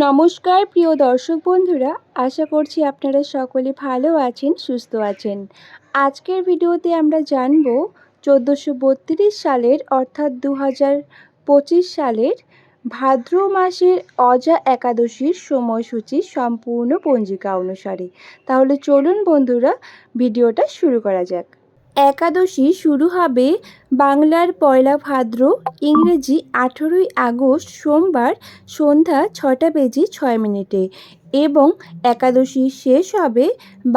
নমস্কার, প্রিয় দর্শক বন্ধুরা। আশা করছি আপনারা সকলে ভালো আছেন, সুস্থ আছেন। আজকের ভিডিওতে আমরা জানব চোদ্দোশো সালের, অর্থাৎ দু হাজার পঁচিশ সালের ভাদ্র মাসের অজা একাদশীর সময়সূচি সম্পূর্ণ পঞ্জিকা অনুসারে। তাহলে চলুন বন্ধুরা, ভিডিওটা শুরু করা যাক। একাদশী শুরু হবে বাংলার পয়লা ভাদ্র, ইংরেজি আঠেরোই আগস্ট সোমবার সন্ধ্যা ছটা বেজে ছয় মিনিটে এবং একাদশী শেষ হবে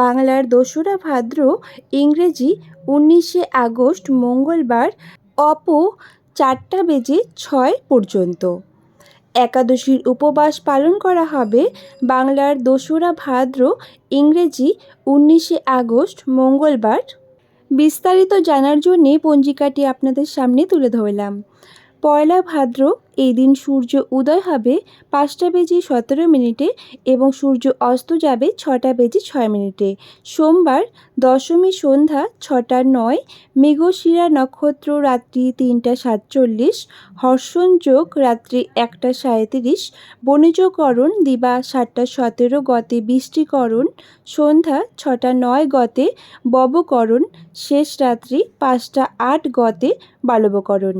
বাংলার দোসরা ভাদ্র, ইংরেজি উনিশে আগস্ট মঙ্গলবার অপ চারটা বেজে ছয় পর্যন্ত। একাদশীর উপবাস পালন করা হবে বাংলার দোসরা ভাদ্র, ইংরেজি উনিশে আগস্ট মঙ্গলবার। বিস্তারিত জানার জন্যে পঞ্জিকাটি আপনাদের সামনে তুলে ধরলাম। পয়লা ভাদ্র, এই দিন সূর্য উদয় হবে পাঁচটা বেজে সতেরো মিনিটে এবং সূর্য অস্ত যাবে ছটা বেজে ছয় মিনিটে। সোমবার, দশমী সন্ধ্যা ছটা নয়, মেঘশিরা নক্ষত্র রাত্রি তিনটা সাতচল্লিশ, হর্ষণ যোগ রাত্রি একটা সাঁত্রিশ, বণিজকরণ দিবা সাতটা সতেরো গতে বৃষ্টিকরণ, সন্ধ্যা ছটা নয় গতে ববকরণ, শেষ রাত্রি পাঁচটা আট গতে বালবকরণ।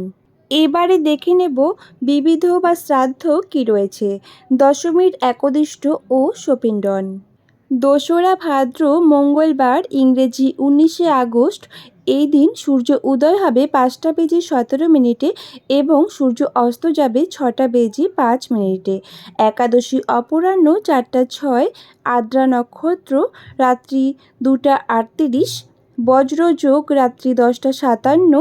এবারে দেখে নেব বিবিধ বা শ্রাদ্ধ কি রয়েছে। দশমীর একদিষ্ট ও সপিণ্ডন দোসরা ভাদ্র মঙ্গলবার ইংরেজি উনিশে আগস্ট, এই দিন সূর্য উদয় হবে পাঁচটা বেজে সতেরো মিনিটে এবং সূর্য অস্ত যাবে ছটা বেজে পাঁচ মিনিটে। একাদশী অপরাহ্ন চারটা ছয়, আদ্রা নক্ষত্র রাত্রি দুটা আটত্রিশ, বজ্রযোগ রাত্রি দশটা সাতান্ন,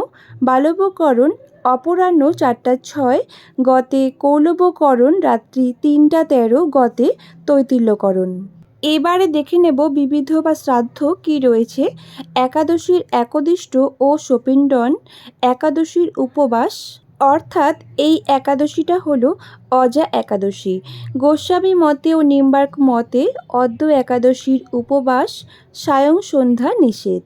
বালবকরণ অপরাহ্ন চারটা ছয়, গতে কৌলবকরণ, রাত্রি তিনটা তেরো, গতে তৈতিল্যকরণ। এবারে দেখে নেব বিবিধ বা শ্রাদ্ধ কি রয়েছে। একাদশীর একদিষ্ট ও সপিণ্ডন একাদশীর উপবাস, অর্থাৎ এই একাদশীটা হলো অজা একাদশী। গোস্বামী মতে ও নিম্বার্ক মতে অদ্য একাদশীর উপবাস, সায়ং সন্ধ্যা নিষেধ।